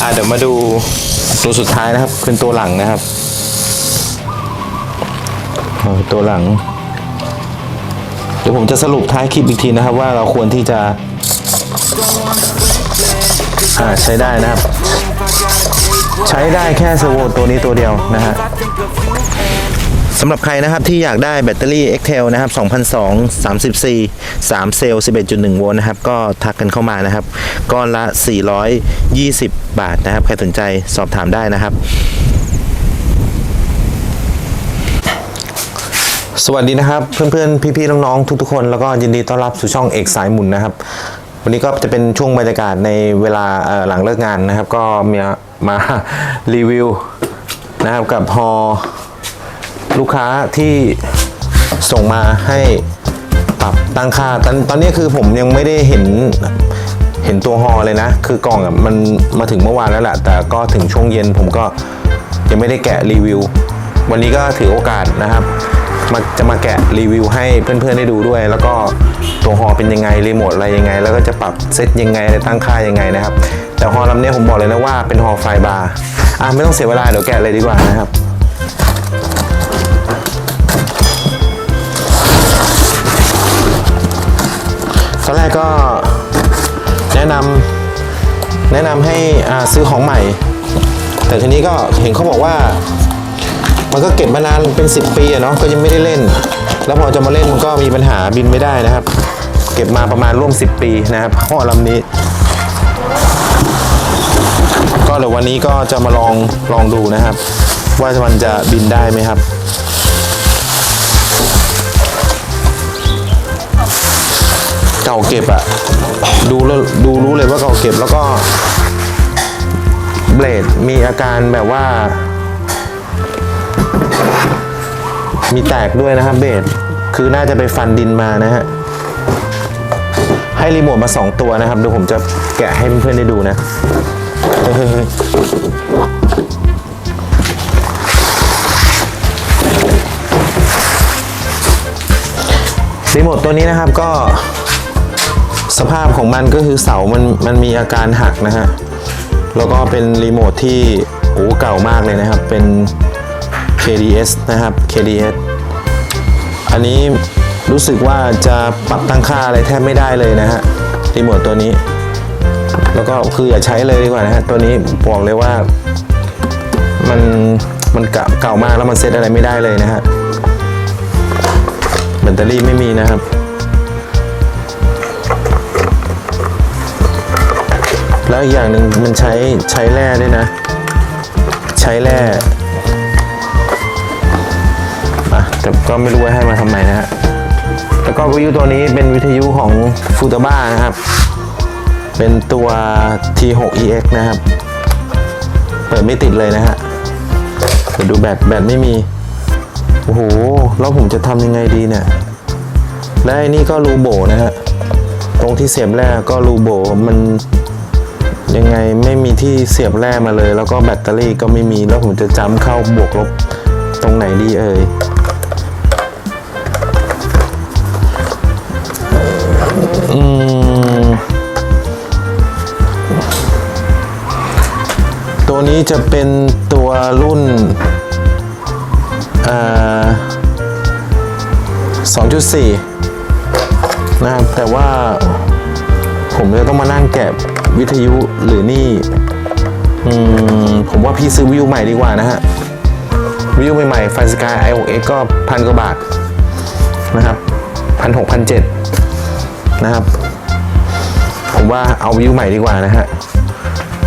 อ่าเดี๋ยวมาดูตัวสุดท้ายนะครับเป็นตัวหลังนะครับตัวหลัง เดี๋ยวผมจะสรุปท้ายคลิปอีกทีนะครับ ว่าเราควรที่จะอ่าใช้ได้นะครับ ใช้ได้แค่เซอร์โวตัวนี้ตัวเดียวนะฮะ สำหรับใครนะครับที่อยากได้แบตเตอรี่ x t e l นะครับ2002 34 3เซลล์11.1 โวลต์นะครับ ก็ทักกันเข้ามานะครับ ก้อนละ 420 บาทนะครับ ใครสนใจสอบถามได้นะครับ สวัสดีนะครับ เพื่อนๆ พี่ๆ น้องๆ ทุกๆ คน แล้วก็ยินดีต้อนรับสู่ช่องเอกสายหมุนนะครับ วันนี้ก็จะเป็นช่วงบรรยากาศในเวลาหลังเลิกงานนะครับ ก็มีมารีวิวนะครับกับฮอ ลูกค้าที่ส่งมาให้ปรับตั้งค่าตอนตอนนี้คือผมยังไม่ได้เห็นเห็นตัวฮอเลยนะ คือกล่องมันมาถึงเมื่อวานแล้วแหละแต่ก็ถึงช่วงเย็นผมก็ยังไม่ได้แกะรีวิว วันนี้ก็ถือโอกาสนะครับมาจะมาแกะรีวิวให้เพื่อนๆได้ดูด้วย แล้วก็ตัวฮอเป็นยังไงรีโมทอะไรยังไง แล้วก็จะปรับเซตยังไงตั้งค่ายังไงนะครับ แต่ฮอลำนี้ผมบอกเลยนะว่าเป็นฮอไฟบาร์อะไม่ต้องเสียเวลาเดี๋ยวแกะเลยดีกว่านะครับ ตอนแรกก็แนะนำแนะนำให้ซื้อของใหม่ แต่ทีนี้ก็เห็นเขาบอกว่า มันก็เก็บมานานเป็น10ปีอะเนาะก็ยังไม่ได้เล่น แล้วพอจะมาเล่นมันก็มีปัญหาบินไม่ได้นะครับ เก็บมาประมาณร่วม 10 ปีนะครับห่อลำนี้ ก็เดี๋ยววันนี้ก็จะมาลองลองดูนะครับ ว่ามันจะบินได้ไหมครับาเก็บอะดูดูรู้เลยว่าเก่าเก็บแล้วก็เบลดมีอาการแบบว่า มีแตกด้วยนะครับเบสคือน่าจะไปฟันดินมานะฮะให้รีโมทมา 2 ตัวนะครับเดี๋ยวผมจะแกะให้เพื่อนๆได้ดูนะรีโมทตัวนี้นะครับก็ สภาพของมันก็คือเสามันมันมีอาการหักนะฮะ แล้วก็เป็นรีโมทที่โอ้เก่ามากเลยนะครับ เป็น KDS นะครับ KDS อันนี้รู้สึกว่าจะปรับตั้งค่าอะไรแทบไม่ได้เลยนะฮะรีโมทตัวนี้ แล้วก็คืออย่าใช้เลยดีกว่านะฮะตัวนี้บอกเลยว่ามันมันเก่าเก่ามากแล้วมันเซตอะไรไม่ได้เลยนะฮะแบตเตอรี่ไม่มีนะครับ แล้วอีกอย่างหนึ่งมันใช้ใช้แร่ด้วยนะ ใช้แร่อะแต่ก็ไม่รู้ว่าให้มาทำไมนะฮะแล้วก็วิทยุตัวนี้เป็นวิทยุของฟูตาบ้านะครับ เป็นตัว T6EX นะครับ เปิดไม่ติดเลยนะฮะเดี๋ยวดูแบตแบตไม่มี โอ้โห แล้วผมจะทำยังไงดีเนี่ย และไอ้นี่ก็รูโบนะฮะ ตรงที่เสียบแร่ก็รูโบมัน ยังไงไม่มีที่เสียบแร่มาเลย แล้วก็แบตเตอรี่ก็ไม่มีแล้วผมจะจำเข้าบวกลบตรงไหนดีเอ่ยอืมตัวนี้จะเป็นตัวรุ่นอ่า2.4 นะครับแต่ว่า ผมจะต้องมานั่งแกะวิทยุหรือนี่อืมผมว่าพี่ซื้อวิวใหม่ดีกว่านะฮะ วิวใหม่ๆไฟสกาย i6x ก็พันกว่าบาทนะครับพันหกพันเจ็ดนะครับ ผมว่าเอาวิวใหม่ดีกว่านะฮะ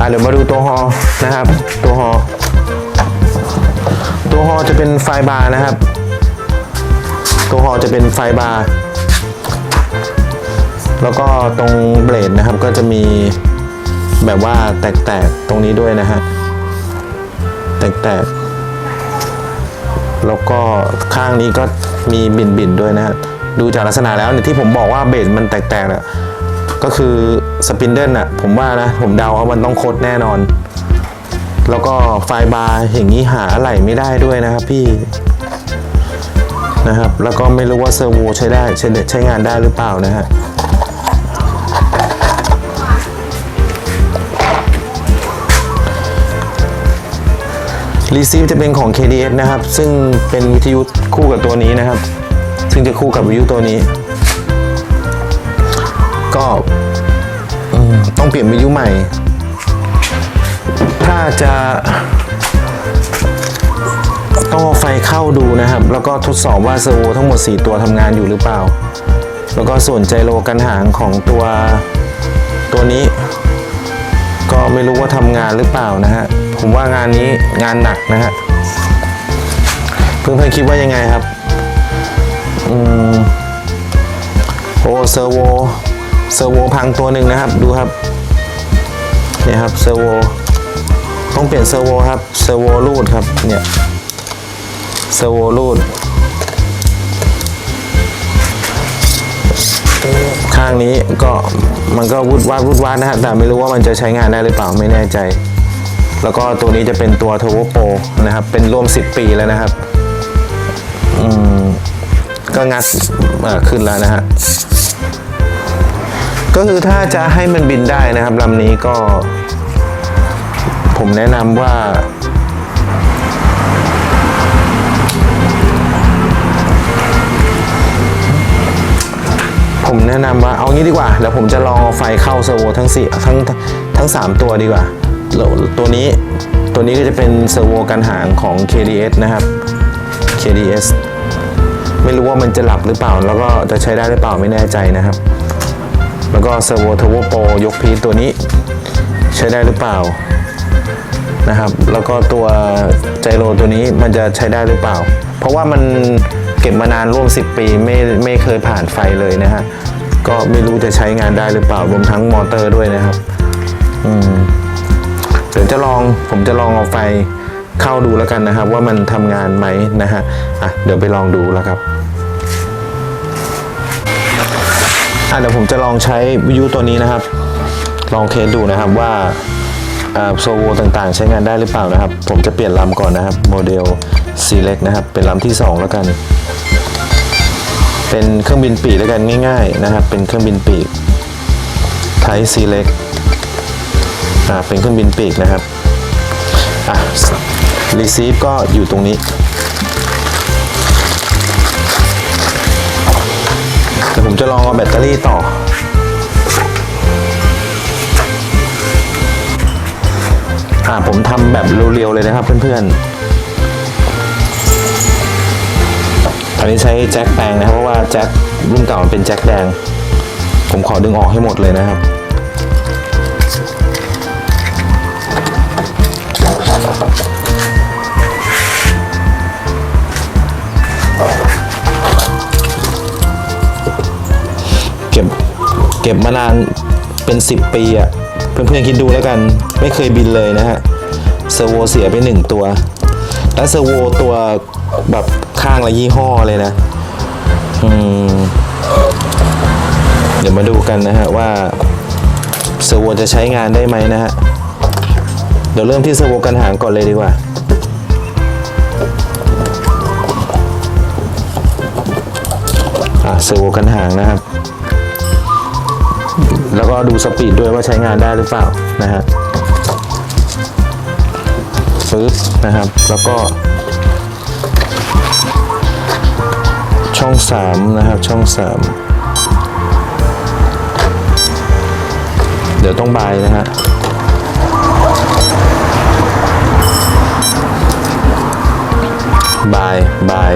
อะเดี๋ยวมาดูตัวฮอนะครับ ตัวฮอตัวฮอจะเป็นไฟบาร์นะครับ ตัวฮอจะเป็นไฟบาร์ แล้วก็ตรงเบลดนะครับก็จะมีแบบว่าแตกๆตรงนี้ด้วยนะฮะแตกๆแล้วก็ข้างนี้ก็มีบินๆด้วยนะฮะดูจากลักษณะแล้วเนี่ยที่ผมบอกว่าเบสมันแตกๆนะก็คือสปินเดิลน่ะผมว่านะผมเดาว่ามันต้องคดแน่นอน แล้วก็ไฟบาร์อย่างนี้หาอะไหล่ไม่ได้ด้วยนะครับพี่นะครับแล้วก็ไม่รู้ว่าเซอร์โวใช้ได้ใช้ใช้งานได้หรือเปล่านะฮะ receive จะเป็นของ KDS นะครับ ซึ่งเป็นวิทยุคู่กับตัวนี้นะครับ ซึ่งจะคู่กับวิทยุตัวนี้ ก็ต้องเปลี่ยนวิทยุใหม่ ถ้าจะ ต้องเอาไฟเข้าดูนะครับ แล้วก็ทดสอบว่าเซอร์โวทั้งหมด 4 ตัวทำงานอยู่หรือเปล่า แล้วก็ส่วนไจโรกันหางของตัวตัวนี้ ก็ไม่รู้ว่าทำงานหรือเปล่านะฮะ ผมว่างานนี้งานหนักนะฮะเพื่อนๆคิดว่ายังไงครับอืมโอ้เซอร์โวเซอร์โวพังตัวหนึ่งนะครับ ดูครับเนี่ยครับเซอร์โวต้องเปลี่ยนเซอร์โวครับเซอร์โวรูดครับเนี่ยเซอร์โวรูดข้างนี้ก็มันก็วุดวาดวุดวาดนะฮะแต่ไม่รู้ว่ามันจะใช้งานได้หรือเปล่าไม่แน่ใจ แล้วก็ตัวนี้จะเป็นตัว t u r b o Pro นะครับ เป็นร่วม 10 ปีแล้วนะครับก็งัดขึ้นแล้วนะฮะก็คือถ้าจะให้มันบินได้นะครับลำนี้ก็ ผมแนะนำว่า ผมแนะนำว่าเอางี้ดีกว่าเดี๋ยวผมจะลองเอาไฟเข้าเซอร์โวทั้งสี่ทั้งทั้ง3ตัวดีกว่า ตัวนี้ตัวนี้ก็จะเป็นเซอร์โวกันหางของ KDS นะครับ KDS ไม่รู้ว่ามันจะหลับหรือเปล่า แล้วก็จะใช้ได้หรือเปล่าไม่แน่ใจนะครับ แล้วก็เซอร์โวเทอร์โวโปรยกพีตัวนี้ใช้ได้หรือเปล่านะครับ แล้วก็ตัวไจโรตัวนี้มันจะใช้ได้หรือเปล่า เพราะว่ามันเก็บมานานร่วม 10 ปีไม่ไม่เคยผ่านไฟเลยนะฮะก็ไม่รู้จะใช้งานได้หรือเปล่ารวมทั้งมอเตอร์ด้วยนะครับ อืม เดี๋ยวจะลองผมจะลองเอาไฟเข้าดูแล้วกันนะครับ ว่ามันทำงานไหมนะฮะอะเดี๋ยวไปลองดูแล้วครับอะเดี๋ยวผมจะลองใช้วิทยุตัวนี้นะครับ ลองเทสดูนะครับว่าโซโวต่างๆ ใช้งานได้หรือเปล่านะครับ ผมจะเปลี่ยนลำก่อนนะครับโมเดล C เล็กนะครับ เป็นลำที่ 2 แล้วกัน เป็นเครื่องบินปีกแล้วกันง่าย ๆนะครับ เป็นเครื่องบินปีกไทย C เล็กอ่าเป็นเครื่องบินปีกนะครับอะ receive ก็อยู่ตรงนี้เดี๋ยวผมจะลองเอาแบตเตอรี่ต่อ อ่าผมทำแบบเร็วๆเลยนะครับเพื่อนๆ อันนี้ใช้แจ็คแปงนะครับ เพราะว่าแจ็ครุ่นเก่ามันเป็นแจ็คแดง ผมขอดึงออกให้หมดเลยนะครับ ก็บมานานเป็น 10 ปีอะ่ะ เพื่อนๆคิดดูแล้วกัน ไม่เคยบินเลยนะฮะเซอร์โวเสียไปหนึ่งตัว และเซอร์โวตัวแบบข้างละยี่ห้อเลยนะอืมเดี๋ยวมาดูกันนะฮะว่าเซอร์โวจะใช้งานได้ไหมนะฮะ เดี๋ยวเริ่มที่เซอร์โวกันหางก่อนเลยดีกว่าอะเซอร์โวกันหางนะครับ แล้วก็ดูสปีดด้วยว่าใช้งานได้หรือเปล่านะฮะปึ๊บนะครับ แล้วก็ ช่อง 3 นะครับ ช่อง 3 เดี๋ยวต้องบายนะฮะบายบาย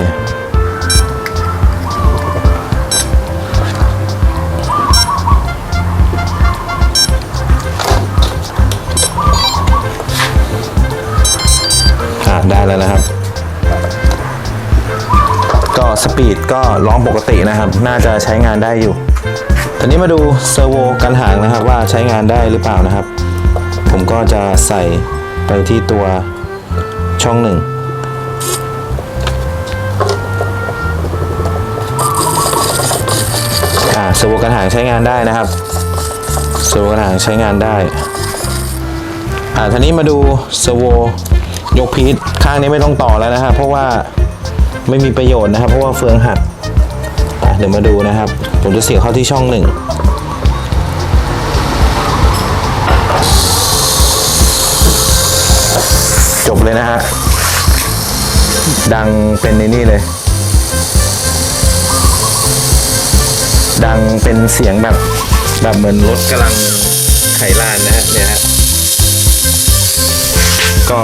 ปีดก็ร้องปกตินะครับ น่าจะใช้งานได้อยู่ทีนี้มาดูเซอร์โวกันหางนะครับว่าใช้งานได้หรือเปล่านะครับ ผมก็จะใส่ไปที่ตัวช่องหนึ่งอ่าเซอร์โวกันหางใช้งานได้นะครับเซอร์โวกันหางใช้งานได้อ่าทีนี้มาดูเซอร์โวยกพีทข้างนี้ไม่ต้องต่อแล้วนะฮะเพราะว่า ไม่มีประโยชน์นะครับ เพราะว่าเฟืองหักเดี๋ยวมาดูนะครับ ผมจะเสียบเข้าที่ช่องหนึ่งจบเลยนะฮะดังเป็นในนี่เลย ดังเป็นเสียงแบบแบบเหมือนรถกำลังไขลานนะฮะเนี่ยฮะก็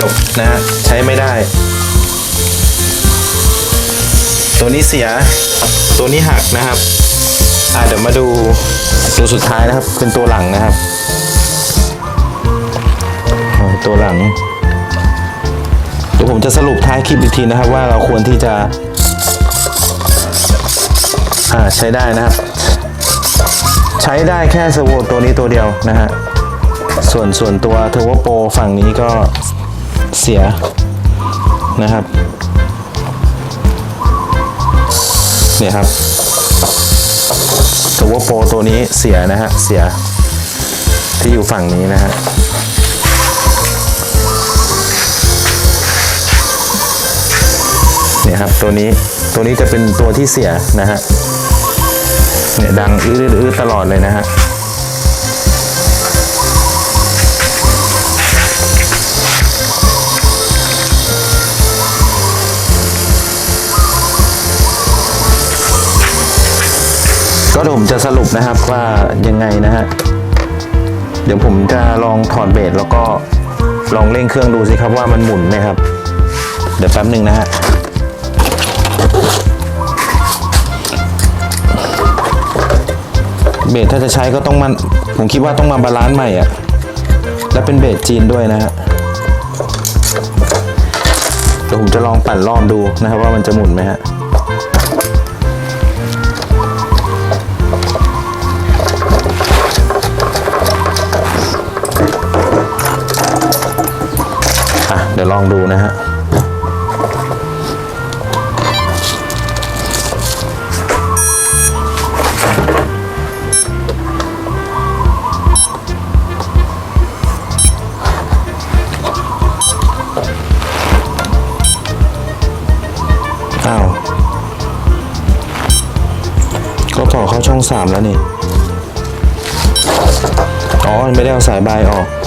จบนะฮะใช้ไม่ได้ ตัวนี้เสียตัวนี้หักนะครับอ่าเดี๋ยวมาดูตัวสุดท้ายนะครับ เป็นตัวหลังนะครับตัวหลังเดี๋ยวผมจะสรุปท้ายคลิปอีกทีนะครับ ว่าเราควรที่จะอ่าใช้ได้นะครับ ใช้ได้แค่สโวตัวนี้ตัวเดียวนะฮะส่วนส่วนตัวเทอร์โวโปรฝั่งนี้ก็ เสียนะครับเนี่ยครับเทอร์โวโปรตัวนี้เสียนะฮะเสียที่อยู่ฝั่งนี้นะฮะเนี่ยครับตัวนี้ตัวนี้จะเป็นตัวที่เสียนะฮะเนี่ยดังอื้อๆอื้อๆตลอดเลยนะฮะ จะสรุปนะครับว่ายังไงนะฮะ เดี๋ยวผมจะลองถอดเบรแล้วก็ลองเร่งเครื่องดูสิครับว่ามันหมุนไหมครับ เดี๋ยวแป๊บหนึ่งนะฮะเบสถ้าจะใช้ก็ต้องมัน ผมคิดว่าต้องมาบาลานซ์ใหม่อะและเป็นเบสจีนด้วยนะฮะ เดี๋ยวผมจะลองปั่นรอบดูนะครับว่ามันจะหมุนไหมฮะ ดี๋ยวลองดูนะฮะอ้าวก็ต่อเข้าช่องสามแล้วนี่ อ๋อ ไม่ได้เอาสายบายออก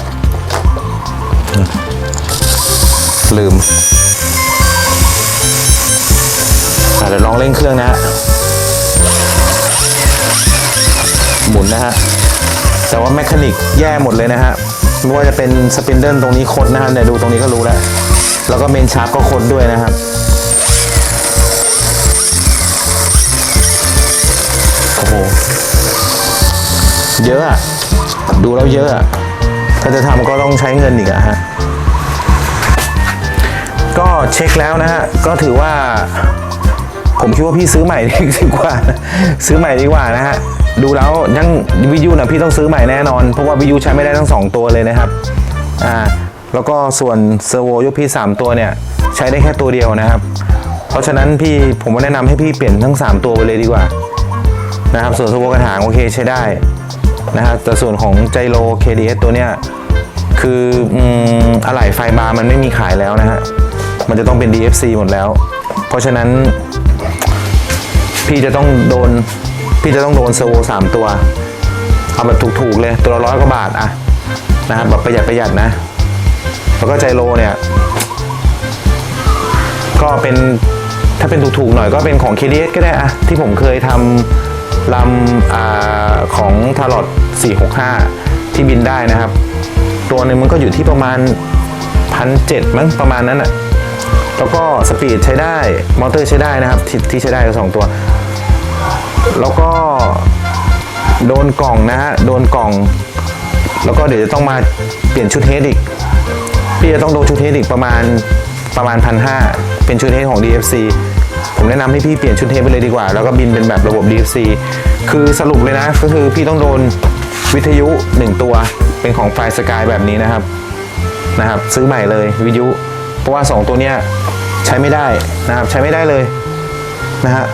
ลืมเดี๋ยวลองเร่งเครื่องนะฮะหมุนนะฮะแต่ว่าแมคานิกแย่หมดเลยนะฮะไม่ว่าจะเป็นสปินเดิลตรงนี้คดนะฮะเนี่ยดูตรงนี้ก็รู้แล้ว แล้วก็เมนชาร์ปก็คดด้วยนะครับโอ้โหเยอะอะดูแล้วเยอะอะถ้าจะทำก็ต้องใช้เงินอีกอะฮะ ก็เช็คแล้วนะฮะ ก็ถือว่า ผมคิดว่าพี่ซื้อใหม่ดีกว่า ซื้อใหม่ดีกว่านะฮะ ดูแล้วยังวิทยุนะพี่ต้องซื้อใหม่แน่นอน เพราะว่าวิทยุใช้ไม่ได้ทั้งสองตัวเลยนะครับ อ่า แล้วก็ส่วนเซอร์โวยกพี่สามตัวเนี่ย ใช้ได้แค่ตัวเดียวนะครับ เพราะฉะนั้นพี่ผมแนะนำให้พี่เปลี่ยนทั้ง 3 ตัวไปเลยดีกว่า นะครับ ส่วนเซอร์โวกระถางโอเคใช้ได้นะครับแต่ส่วนของไจโร KDS ตัวเนี้ยคืออืมอะไหล่ไฟบาร์มันไม่มีขายแล้วนะฮะ มันจะต้องเป็น DFC หมดแล้ว เพราะฉะนั้น พี่จะต้องโดน พี่จะต้องโดนเซอร์โวสามตัว เอาแบบถูกๆเลยตัวละร้อยกว่าบาทอะนะครับแบบประหยัดประหยัดนะ แล้วก็ไจโรเนี่ย ก็เป็นถ้าเป็นถูกๆหน่อยก็เป็นของ KDS ก็ได้อะที่ผมเคยทำลำอของทารอด465 ที่บินได้นะครับ ตัวหนึงมันก็อยู่ที่ประมาณพันเจ็ดมั้งประมาณนั้นอะ แล้วก็สปีดใช้ได้ มอเตอร์ใช้ได้นะครับที่ที่ใช้ได้ก็สองตัว แล้วก็โดนกล่องนะฮะ โดนกล่อง แล้วก็เดี๋ยวจะต้องมาเปลี่ยนชุดเฮดอีก พี่จะต้องโดนชุดเทสอีกประมาณประมาณพันห้าเป็นชุดเทสของ DFC ผมแนะนำให้พี่เปลี่ยนชุดเทสไปเลยดีกว่า แล้วก็บินเป็นแบบระบบ DFC คือสรุปเลยนะ ก็คือพี่ต้องโดนวิทยุ 1 ตัว เป็นของไฟสกายแบบนี้นะครับนะครับ ซื้อใหม่เลยวิทยุ เพราะว่า 2 ตัวเนี้ย ใช้ไม่ได้นะครับใช้ไม่ได้เลยนะฮะ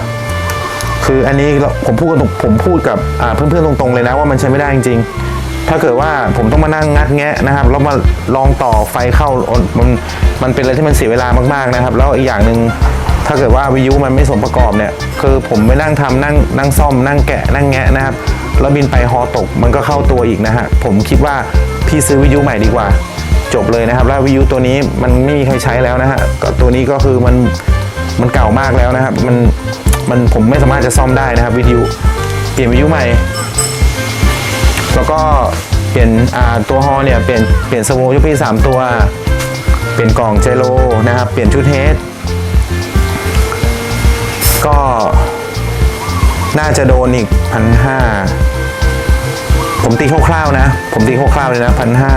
คืออันนี้ผมพูดกับผมพูดกับเพื่อนๆตรงๆเลยนะว่ามันใช้ไม่ได้จริงๆ ถ้าเกิดว่าผมต้องมานั่งงัดแงะนะครับแล้วมาลองต่อไฟเข้ามันมันเป็นอะไรที่มันเสียเวลามากๆนะครับ แล้วอีกอย่างหนึ่งถ้าเกิดว่าวิทยุมันไม่สมประกอบเนี่ย คือผมไปนั่งทำนั่งนั่งซ่อมนั่งแกะนั่งแงะนะครับแล้วบินไปฮอตกมันก็เข้าตัวอีกนะฮะผมคิดว่าพี่ซื้อวิทยุใหม่ดีกว่า จบเลยนะครับ แล้ววิทยุตัวนี้มันไม่มีใครใช้แล้วนะฮะก็ตัวนี้ก็คือมันมันเก่ามากแล้วนะครับมันมันผมไม่สามารถจะซ่อมได้นะครับวิทยุเปลี่ยนวิทยุใหม่ แล้วก็เปลี่ยนตัวฮอเนี่ยเปลี่ยนเปลี่ยนสโวยุพีสามตัว เปลี่ยนกล่องเจโลนะครับ เปลี่ยนชุดเฮดก็น่าจะโดนอีกพันห้าผมตีคร่าวๆนะ ผมตีคร่าวๆเลยนะพันห้า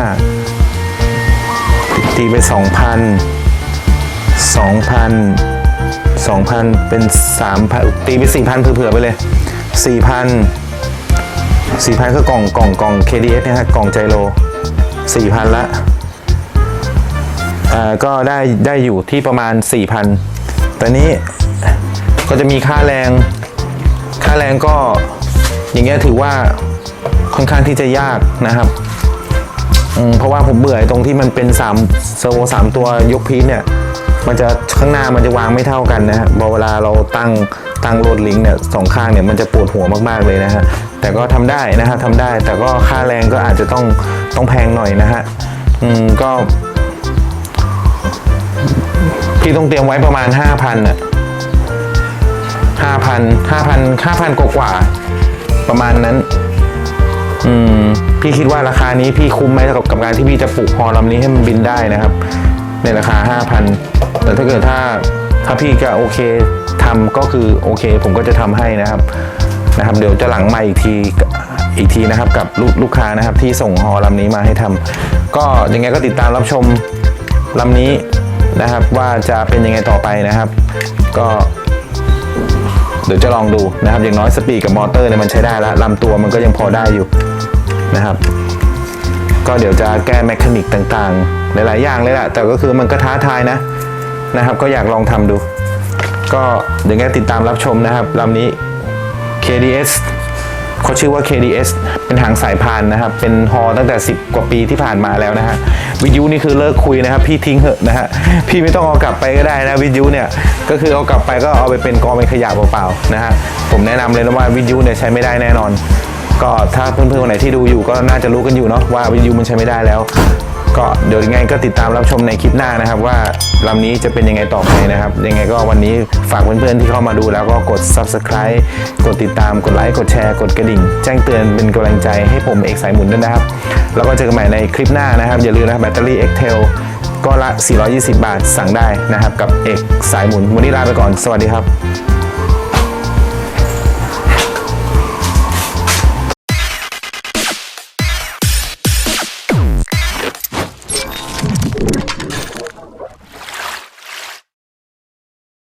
ตีไปสองพันสองพันสองพันเป็นสามพันตีไปสี่พันเผื่อๆไปเลยสี่พันสี่พันคือกล่องกล่องกล่อง KDS นะฮะกล่องไจโลสี่พันละอ่าก็ได้ได้อยู่ที่ประมาณ4,000แต่นี้ก็จะมีค่าแรง ค่าแรงก็อย่างเงี้ยถือว่าค่อนข้างที่จะยากนะครับ เพราะว่าผมเบื่อตรงที่มันเป็น3เซอร์โวสามตัวยกพีชเนี่ยมันจะข้างหน้ามันจะวางไม่เท่ากันนะฮะพอเวลาเราตั้งตั้งโหลดลิงก์เนี่ยสองข้างเนี่ยมันจะปวดหัวมากๆเลยนะฮะแต่ก็ทำได้นะฮะทำได้แต่ก็ค่าแรงก็อาจจะต้องต้องแพงหน่อยนะฮะอืมก็พี่ต้องเตรียมไว้ประมาณ5,000อะ5,000 5,000 5,000กว่ากว่าประมาณนั้น อืม พี่คิดว่าราคานี้พี่คุ้มไหมกับกับการที่พี่จะปลูกฮอลำนี้ให้มันบินได้นะครับ ในราคา 5,000 แต่ถ้าเกิดถ้าถ้าพี่ก็โอเคทำก็คือโอเค ผมก็จะทำให้นะครับนะครับ เดี๋ยวจะหลังมาอีกทีอีกทีนะครับกับลูกลูกค้านะครับที่ส่งฮอลำนี้มาให้ทำก็ยังไงก็ติดตามรับชมลำนี้นะครับว่าจะเป็นยังไงต่อไปนะครับ ก็เดี๋ยวจะลองดูนะครับอย่างน้อยสปีดกับมอเตอร์เนี่ยมันใช้ได้แล้วลำตัวมันก็ยังพอได้อยู่ นะครับ ก็เดี๋ยวจะแก้แมคานิกต่างๆ หลายๆอย่างเลยแหละแต่ก็คือมันก็ท้าทายนะนะครับ ก็อยากลองทำดู ก็เดี๋ยวไงติดตามรับชมนะครับลำนี้ KDS เขาชื่อว่า KDS เป็นหางสายพานนะครับ เป็นฮอตั้งแต่ 10 กว่าปีที่ผ่านมาแล้วนะฮะ วิทยุนี่คือเลิกคุยนะครับ พี่ทิ้งเหอะนะฮะ พี่ไม่ต้องเอากลับไปก็ได้นะวิทยุเนี่ย ก็คือเอากลับไปก็เอาไปเป็นกองเป็นขยะเปล่าๆนะฮะ ผมแนะนำเลยนะว่าวิทยุเนี่ยใช้ไม่ได้แน่นอน ก็ถ้าเพื่อนๆคนไหนที่ดูอยู่ก็น่าจะรู้กันอยู่เนาะว่าวิทยุมันใช้ไม่ได้แล้ว ก็เดี๋ยวยังไงก็ติดตามรับชมในคลิปหน้านะครับ ว่าลำนี้จะเป็นยังไงต่อไปนะครับ ยังไงก็วันนี้ฝากเพื่อนๆที่เข้ามาดูแล้วก็กด subscribe กดติดตามกดไลค์กดแชร์กดกระดิ่ง แจ้งเตือนเป็นกำลังใจให้ผมเอกสายหมุนด้วยนะครับ แล้วก็เจอกันใหม่ในคลิปหน้านะครับ อย่าลืมนะครับแบตเตอรี่ Excel ก็ละ 420 บาทสั่งได้นะครับ กับเอกสายหมุนวันนี้ลาไปก่อน สวัสดีครับ